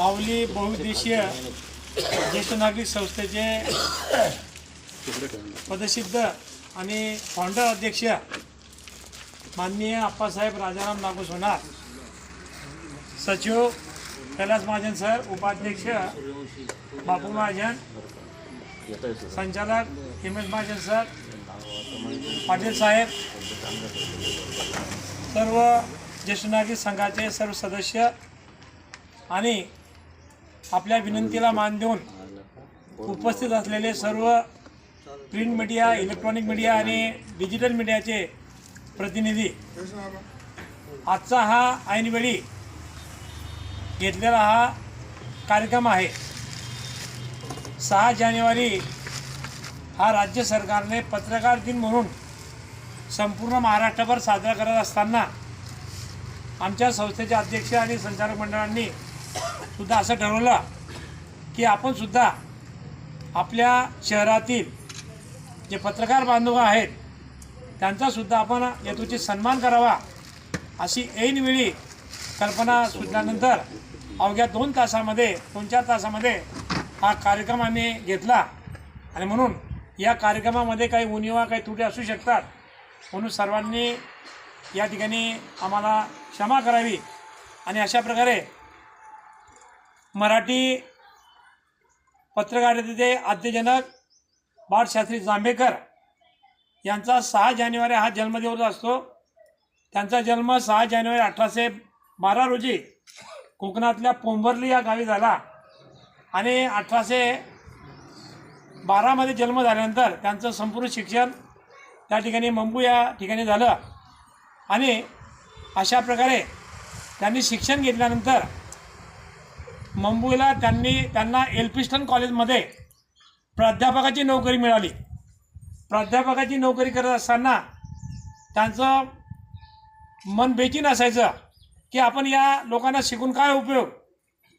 माऊली बहुउद्देशीय ज्येष्ठ नागरिक संस्थेचे पदसिद्ध आणि फाउंडर अध्यक्ष माननीय आप्पासाहेब राजाराम नागू होणार सचिव कैलास महाजन सर उपाध्यक्ष बापू महाजन संचालक हिमेश महाजन सर पाटील साहेब सर्व ज्येष्ठ नागरिक संघाचे सर्व सदस्य आणि आपल्या विनंतीला मान देऊन उपस्थित असलेले सर्व प्रिंट मीडिया इलेक्ट्रॉनिक मीडिया आणि डिजिटल मीडियाचे प्रतिनिधी आजचा हा ऐनवेळी घेतलेला हा कार्यक्रम आहे. सहा जानेवारी हा राज्य सरकारने पत्रकार दिन म्हणून संपूर्ण महाराष्ट्रभर साजरा करत असताना आमच्या संस्थेचे अध्यक्ष आणि संचालक मंडळांनी सुद्धा असं ठरवलं की आपण सुद्धा आपल्या शहरातील जे पत्रकार बांधव आहेत त्यांचासुद्धा आपण हेतूची सन्मान करावा अशी ऐनवेळी कल्पना सुचल्यानंतर अवघ्या दोन तासामध्ये दोन चार तासामध्ये हा कार्यक्रम आम्ही घेतला. आणि म्हणून या कार्यक्रमामध्ये काही उणिवा काही त्रुटी असू शकतात. म्हणून सर्वांनी या ठिकाणी आम्हाला क्षमा करावी. आणि अशा प्रकारे मराठी पत्रकारितेचे आद्यजनक बाळशास्त्री जांभेकर यांचा सहा जानेवारी हा जन्मदिवस असतो. त्यांचा जन्म सहा जानेवारी अठराशे बारा रोजी कोकणातल्या पोंभरली या गावी झाला आणि अठराशे बारामध्ये जन्म झाल्यानंतर त्यांचं संपूर्ण शिक्षण त्या ठिकाणी मंबू या ठिकाणी झालं. आणि अशा प्रकारे त्यांनी शिक्षण घेतल्यानंतर मुंबईला त्यांनी त्यांना एल्फिस्टन कॉलेजमध्ये प्राध्यापकाची नोकरी मिळाली. प्राध्यापकाची नोकरी करत असताना त्यांचं मन बेचीन असायचं की आपण या लोकांना शिकून काय उपयोग?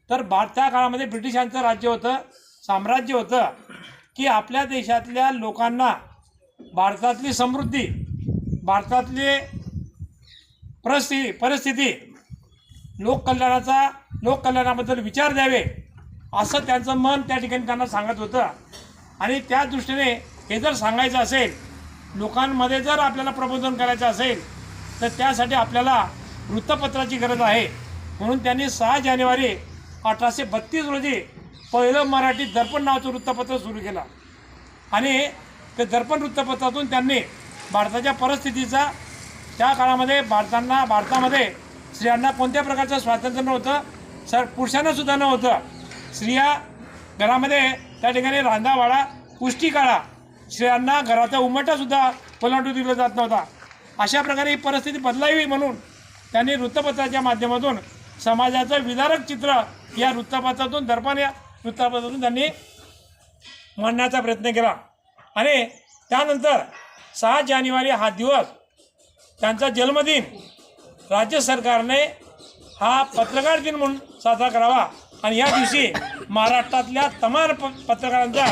तर भार त्या काळामध्ये ब्रिटिशांचं राज्य होतं साम्राज्य होतं की आपल्या देशातल्या लोकांना भारतातली समृद्धी भारतातली परिस्थिती परिस्थिती लोककल्याणाचा लोककल्याणाबद्दल विचार द्यावे असं त्यांचं मन त्या ठिकाणी त्यांना सांगत होतं. आणि त्या दृष्टीने हे जर सांगायचं असेल लोकांमध्ये जर आपल्याला प्रबोधन करायचं असेल तर त्यासाठी आपल्याला वृत्तपत्राची गरज आहे. म्हणून त्यांनी सहा जानेवारी अठराशे बत्तीस रोजी पहिलं मराठी दर्पण नावाचं वृत्तपत्र सुरू केलं. आणि ते दर्पण वृत्तपत्रातून त्यांनी भारताच्या परिस्थितीचा त्या काळामध्ये भारतांना भारतामध्ये स्त्रियांना कोणत्या प्रकारचं स्वातंत्र्य नव्हतं सर पुरुषांना सुद्धा नव्हतं. स्त्रिया घरामध्ये त्या ठिकाणी रांधावाडा पुष्टी काळा स्त्रियांना घराचा उमटासुद्धा पलांटू दिला जात नव्हता. अशा प्रकारे ही परिस्थिती बदलावी म्हणून त्यांनी वृत्तपत्राच्या माध्यमातून समाजाचं विदारक चित्र या वृत्तपत्रातून दर्पण या वृत्तपत्रातून त्यांनी मांडण्याचा प्रयत्न केला. आणि त्यानंतर सहा जानेवारी हा दिवस त्यांचा जन्मदिन राज्य सरकारने हा पत्रकार दिन म्हणून साजरा करावा. आणि या दिवशी महाराष्ट्रातल्या तमाम प पत्रकारांचा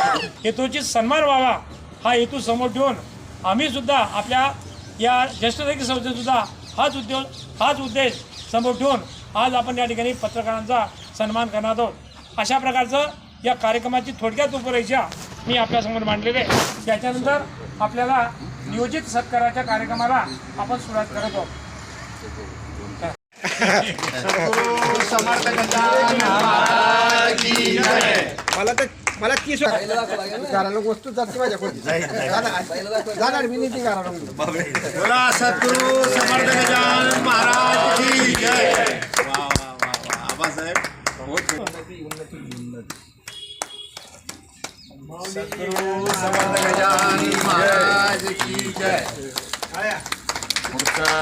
हेतूची सन्मान व्हावा हा हेतू समोर ठेवून आम्ही सुद्धा आपल्या या ज्येष्ठ नागरिक संस्थेसुद्धा हाच उद्योग हाच उद्देश समोर ठेवून आज आपण या ठिकाणी पत्रकारांचा सन्मान करणार आहोत. अशा प्रकारचं या कार्यक्रमाची थोडक्यात उपरेषा मी आपल्यासमोर मांडलेले आहे. त्याच्यानंतर आपल्याला नियोजित सत्काराच्या कार्यक्रमाला आपण सुरुवात करत आहोत. मला तर मला तीस कारण वस्तू जाते माझ्याकडे जाणार जाणार मी नाही ती कारण बोला सद्गुरु समर्थ गजानन महाराज की जय. वा वा वा वा. आबासाहेब. सद्गुरु समर्थ गजानन महाराज की जय. पुढचा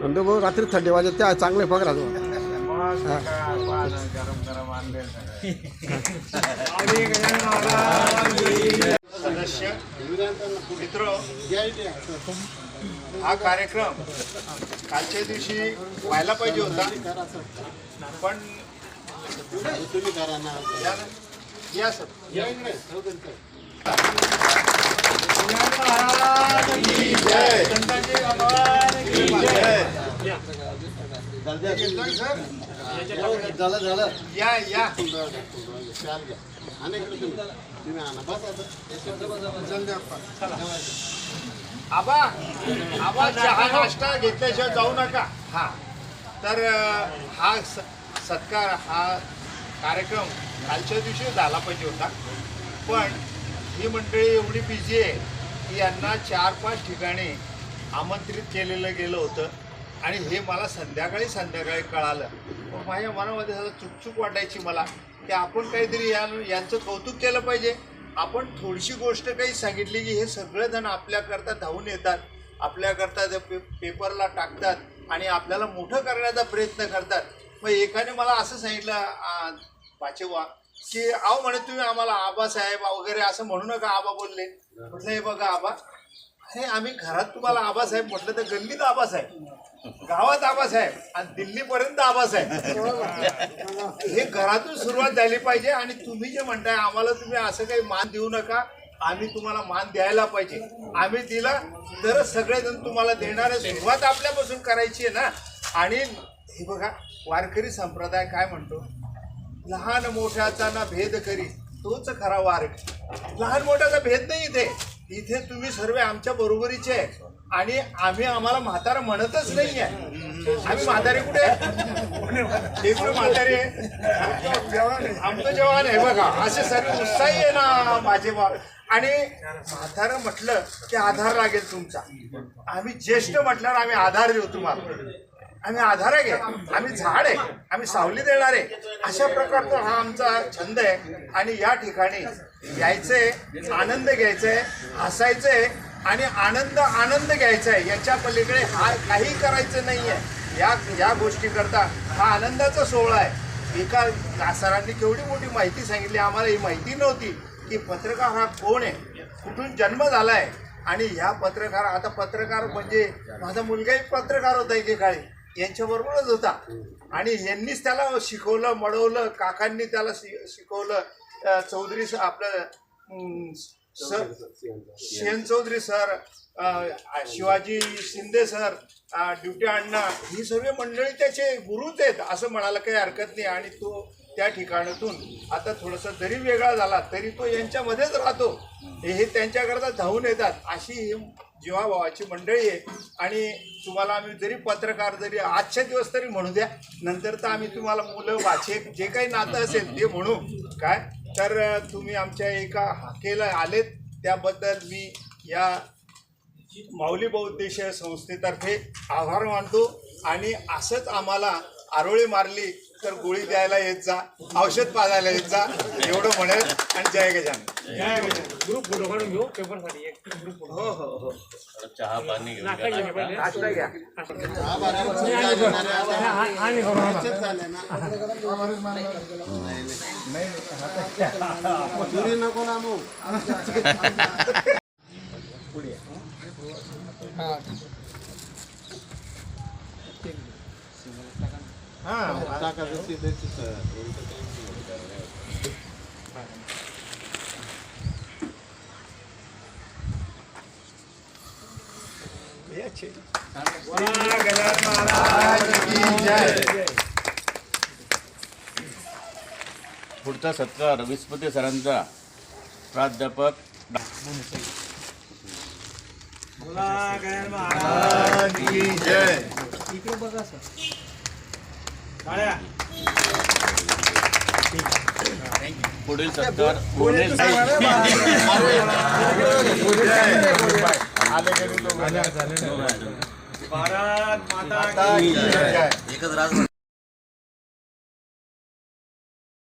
नंदूभाऊ रात्री थंडी वाजत त्या चांगले पगार राहतो सदस्य मित्र हा कार्यक्रम कालच्या दिवशी व्हायला पाहिजे होता पण या- या सर. संतांची भगवान की जय. येतोय सर? या या आबा आबा चहा नाश्ता घेतल्याशिवाय जाऊ नका हा तर हा स- सत्कार हा कार्यक्रम कालच्या दिवशी झाला पाहिजे होता पण ही मंडळी एवढी बिझी आहे यांना चार पाच ठिकाणी आमंत्रित केलेलं गेलं होतं. आणि हे मला संध्याकाळी संध्याकाळी कळालं. मग माझ्या मनामध्ये असं चुकचूक वाटायची मला की आपण काहीतरी या यांचं कौतुक केलं पाहिजे. आपण थोडीशी गोष्ट काही सांगितली की हे सगळेजण आपल्याकरता धावून येतात. आपल्याकरता ते पे पेपरला टाकतात आणि आपल्याला मोठं करण्याचा प्रयत्न करतात. मग एकाने मला असं सांगितलं आ, पाचेवा की अहो म्हणे तुम्ही आम्हाला आबासाहेब वगैरे असं म्हणू नका आबा बोलले. म्हटलं हे बघा आबा अरे आम्ही घरात तुम्हाला आबासाहेब म्हटलं तर गल्लीत आबासाहेब गावात आबासाहेब आणि दिल्लीपर्यंत आबासाहेब. हे घरातून सुरुवात झाली पाहिजे आणि तुम्ही जे म्हणताय आम्हाला तुम्ही असं काही मान देऊ नका आम्ही तुम्हाला मान द्यायला पाहिजे. आम्ही दिला तरच सगळेजण तुम्हाला देणार सुरुवात आपल्यापासून करायची आहे ना. आणि हे बघा वारकरी संप्रदाय काय म्हणतो? लहान मोठ्याचा ना भेद करी तोच खरा वारक लहान मोठ्याचा भेद नाही इथे. इथे तुम्ही सर्व आमच्या बरोबरीचे आहे. आणि आम्ही आम्हाला म्हातारा म्हणतच नाहीये. आम्ही म्हातारे कुठे? इकडे म्हातारे आमचं जवान आहे बघा. असे सर्व उत्साही आहे ना माझे आणि म्हातारं म्हटलं की आधार लागेल तुमचा. आम्ही ज्येष्ठ म्हटल्यावर आम्ही आधार देऊ तुम्हाला. आम्ही आधार आहे आम्ही झाड आहे आम्ही सावली देणार आहे. अशा प्रकारचा हा आमचा छंद आहे. आणि या ठिकाणी यायचंय आनंद घ्यायचाय हसायचंय आणि आनंद आनंद घ्यायचा आहे. याच्या पलीकडे हा काही करायचं नाहीये. या या गोष्टीकरता हा आनंदाचा सोहळा आहे. एका सरांनी केवढी मोठी माहिती सांगितली. आम्हाला ही माहिती नव्हती की पत्रकार हा कोण आहे? कुठून जन्म झालाय? आणि ह्या पत्रकार आता पत्रकार म्हणजे माझा मुलगाही पत्रकार होता एकेकाळी. यांच्याबरोबरच होता. आणि यांनीच त्याला शिकवलं मडवलं काकांनी त्याला शि- शिकवलं. चौधरी आपलं sir Shen Chaudhari sir Shivaji Shinde sir duty अण्णा ही सर्व मंडळी त्याचे गुरुच आहेत असं म्हणायला काही हरकत नाही. आणि तो त्या ठिकाणातून आता थोडंसं जरी वेगळा झाला तरी तो यांच्यामध्येच राहतो. हे त्यांच्याकरता धावून येतात. अशी जीवाभावाची मंडळी आहे. आणि तुम्हाला आम्ही जरी पत्रकार जरी आजचे दिवस तरी म्हणू द्या. नंतर तर आम्ही तुम्हाला मुलं वाचेक जे काही नातं असेल ते म्हणू. काय? तर तुम्ही आमच्या एका हाकेला आलेत. त्याबद्दल मी या माऊली बौद्देशीय संस्थेतर्फे आभार मानतो. आणि असंच आम्हाला आरोळी मारली तर गोळी द्यायला येत जा औषध पाजायला येत जा एवढं म्हणेल आणि जय गजानन. ग्रुप फोटो काढून घेऊ पेपरसाठी एक ग्रुप फोटो. हो हो हो. चहा पाणी नाश्ता घ्या. नको ना मग या छे. वा, गजानन महाराज की जय. पुढचा सत्कार विस्पती सरांचा प्राध्यापक डॉ. की जय पुढील सत्कार पुणे भारत माता की जय.